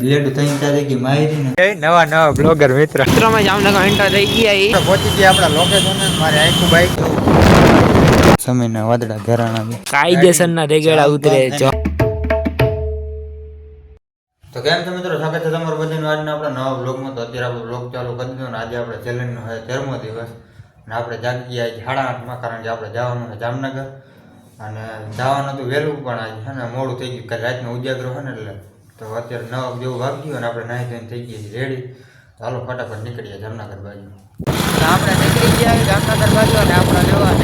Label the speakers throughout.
Speaker 1: Blade થઈ ત્યાં જગ્યાએ મારી ને
Speaker 2: નવા નવા બ્લોગર મિત્ર.
Speaker 3: મિત્રોમાં જામનગર એન્ટર થઈ ગયા
Speaker 2: પહોંચી ગયા આપણા લોકેશન મારે આખું બાઈક સમયના વાદળા ઘરાણા
Speaker 3: કાયદેસરના રેગેડા ઉતરે જો.
Speaker 1: તો કેમ છો મિત્રો? સ્વાગત છે તમારું બધાનું. આજના આપણા નવા બ્લોગમાં તો અત્યારે આપણે બ્લોગ ચાલુ કરી દીધો ને આજે આપણે ચેલેન્જનો છે તેરમો દિવસ. અને આપણે જાગી ગયા સાડા આઠમાં કારણ કે આપણે જવાનું છે જામનગર. અને જવાનું હતું વહેલું પણ આજે છે ને મોડું થઈ ગયું. રાત રાતનો ઉજાગરો હોય ને એટલે તો અત્યારે નવ જેવું વાગ્યું અને આપણે નાહી ધોઈને થઈ ગઈ છીએ રેડી. તો હાલો ફટાફટ નીકળીએ જામનગર બાજુ.
Speaker 3: આપણે નીકળી ગયા જામનગર બાજુ અને આપણે જોવા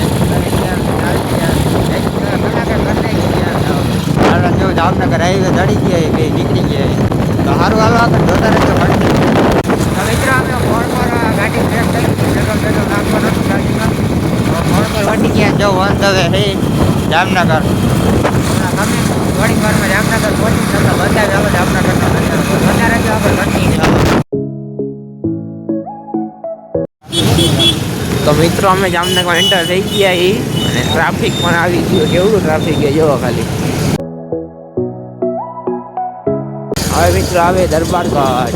Speaker 1: હાલો જો જામનગર હાઈવે ચડી ગયા બે નીકળી ગયા તો સારું હાલો આગળ જોતા રહેજો ફરી
Speaker 3: મિત્રો અમે ફોન પર ગાડી ચેક કરી પેટ્રોલ પેટ્રોલ નાખવાનો ગાડીમાં. ફોન પર
Speaker 1: વટી ગયા જો વન હવે હે જામનગર.
Speaker 3: મિત્રો અમે જામનગર એન્ટર થઈ ગયા ઈ અને ટ્રાફિક પણ આવી ગયો કેવું ટ્રાફિક છે? જોવો ખાલી. હવે મિત્રો આવે દરબાર ઘાટ.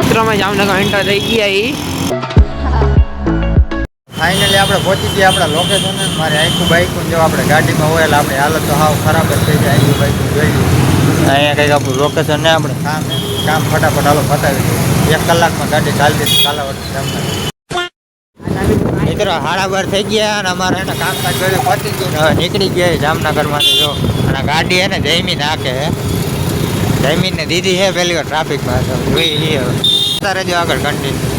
Speaker 3: મિત્રો અમે જામનગર એન્ટર થઈ ગયા એ
Speaker 2: ફાઇનલી આપણે પહોંચી ગયા આપણા લોકેશન મારે આખું બાઈક જો આપણે ગાડીમાં હોય એટલે આપણી હાલત તો હાવ ખરાબ જ થઈ જાય આખું બાઈક જોઈ
Speaker 1: અહીંયા કંઈક આપણું લોકેશન ને આપણે?
Speaker 2: કામ કામ ફટાફટ હાલો પતાવી દઈએ. એક કલાકમાં ગાડી ચાલતી કાલાવડ જામનગર
Speaker 1: મિત્રો હાડા બાર થઈ ગયા અને અમારે એને કામકાજ જોડે પતી ગયું હવે નીકળી ગયા જામનગરમાંથી, જો. અને ગાડી એને જૈમી નાખે હે. જયમીનને દીધી છે પેલી વાર ટ્રાફિકમાં જોઈ લઈએ તારે જો આગળ કન્ટિન્યુ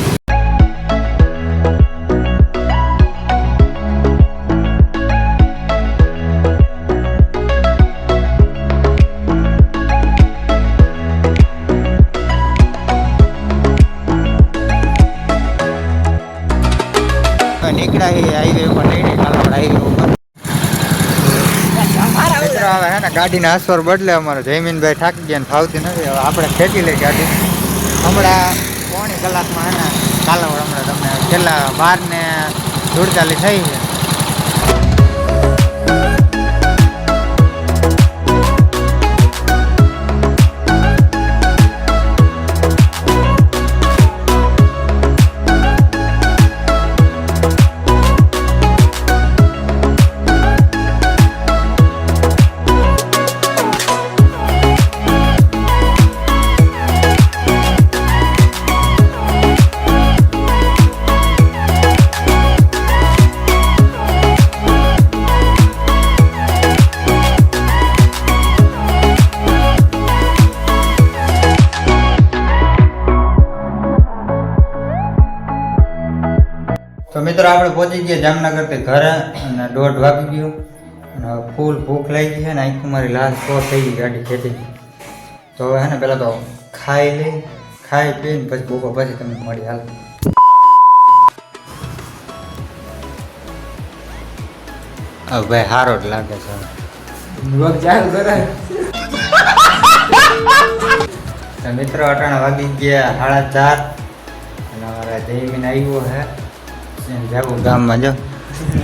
Speaker 1: નીકળ્યા એ હાઈવે ઉપર લઈને કાલાવડ હાઈવે
Speaker 2: હવે હે ગાડીના અસર બદલે અમારે જયમીનભાઈ થાકી ગયા ને ફાવતી નથી. હવે આપણે ખેંચી લઈ ગાડી. હમણાં પોણી કલાકમાં હે ને હમણાં તમને છેલ્લા બાર ને સુડતાલીસ થઈ છે.
Speaker 1: મિત્રો આપણે પહોંચી ગયા જામનગર તે ઘરે અને દોઢ વાગી ગયો. અને ફૂલ ભૂખ લાગી છે ને આખું મારી લાલ સો થઈ ગઈ ગાડી ખેતી તો હવે હે ને પહેલાં તો ખાઈ લઈ ખાઈ પીને પછી ભૂખો પછી તમને મળી હાલ. હવે ભાઈ સારો જ લાગે છે. તો મિત્રો અટાણા વાગી ગયા સાડા ચાર. અને અમારા જયમીન આવ્યો હે. જાવું ગામમાં જો.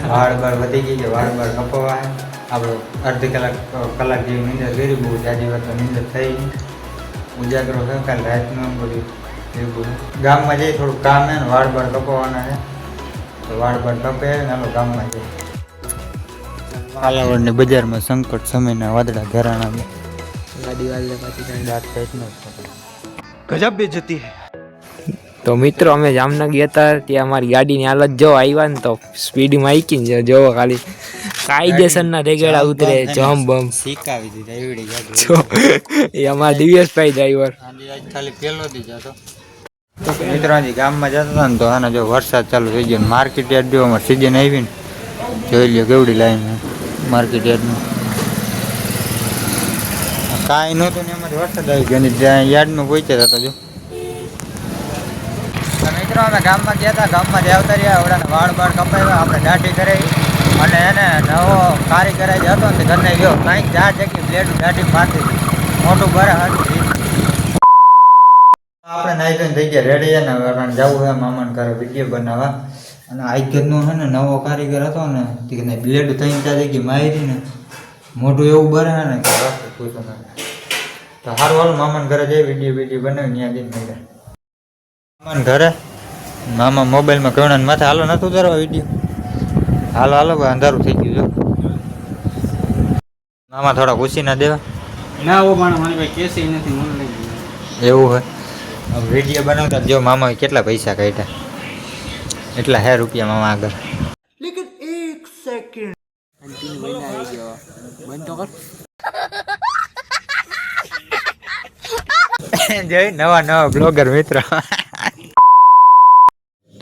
Speaker 1: વાળ બાળ વધી ગઈ છે વાળ બાળ કપાવા હે આપણે અડધી કલાક કલાક જેવી નીંદર કરી બહુ જાજી વાર તો નીંદર થઈ. નહીં. ઉજાગરો છે કાલ રાતનો, બધું. એવું બધું ગામમાં જઈ થોડું કામ હે ને વાળ બાળ કપાવાના છે તો વાળ બાળ કપે ને હાલો ગામમાં જઈ કાલાવડની બજારમાં સંકટ સમયના વાદળા ઘરાણા
Speaker 3: ગાડી વાળે પાછી
Speaker 1: દાંત પેટનો
Speaker 2: ગજબ બેજતી
Speaker 3: તો મિત્રો અમે જામનગર ગયા હતા ત્યાં અમારી ગાડીની હાલત જો આવ્યા ને તો સ્પીડમાં આવીને જોવો ખાલી કાયદેસરના રેગેડા ઉતરે જમ બમ
Speaker 1: શીખાવી દીધા એવડી ગાડી.
Speaker 3: જો એ અમારા દિવ્યેશભાઈ ડ્રાઈવર
Speaker 1: ખાલી પેલો દી જતો મિત્રો ગામમાં જતા હતા ને તો આને જો વરસાદ ચાલુ થઈ ગયો માર્કેટ યાર્ડ જો અમારે સિઝન આવી ને જોઈ લ્યો કેવડી લાઈન માર્કેટ યાર્ડનું કાંઈ નહોતું ને એમાંથી વરસાદ આવી ગયો ને યાર્ડમાં પહોંચ્યા હતા જો. મિત્રો, અમે ગામમાં ગયા હતા. ગામમાં જ આવતા રહ્યા આવડાને વાળ બાળ કપાવ્યા, આપણે દાઢી કરાવી અને એને નવો કારીગર જ હતો ને ઘરને ગયો. કાંઈક જા જગી બ્લેડ દાઢી ફાટી મોટું ભરે હતું. આપણે નાઈ થઈ ગયા રેડી ને હવે જવું હે મામાને ઘરે વીડિયો બનાવવા. અને આઈકરનો છે ને, નવો કારીગર હતો ને તે બ્લેડ થઈને ત્યાં જગ્યાએ મારી ને મોટું એવું બને ને તો હારું, હાલ, મામાને ઘરે જઈ વીડિયો વીડિયો બનાવી ત્યાં જઈને મળ્યા. મામાને ઘરે મામા મોબાઈલમાં કવણાને માથે હાલો નતું ઉતારવા વીડિયો. હાલો હાલો ભાઈ અંધારું થઈ ગયું જો. મામા થોડા ઘૂસી ના દેવા.
Speaker 4: ના ઓ માણસ મારી ભાઈ કેસે નથી મને લઈ ગયું
Speaker 1: એવું હોય. વીડિયો બનાવતા જો મામા કેટલા પૈસા કાઢ્યા. એટલા હે રૂપિયા મામા આગળ.
Speaker 3: બંધ તો કર
Speaker 1: જય? નવા નવા બ્લોગર મિત્ર.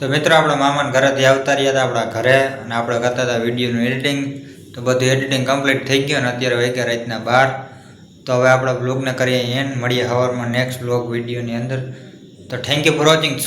Speaker 1: તો મિત્રો, આપણા મામાને ઘરેથી આવતા રહ્યા હતા, આપણા ઘરે, અને આપણે કરતા હતા વિડીયોનું એડિટિંગ. તો બધું એડિટિંગ કમ્પ્લીટ થઈ ગયું, અને અત્યારે વાગ્યા રાતના બાર. તો હવે આપણે બ્લોગને કરીએ એન્ડ મળીએ હવારમાં નેક્સ્ટ બ્લોગ વિડીયોની અંદર. તો થેન્ક યુ ફોર વોચિંગ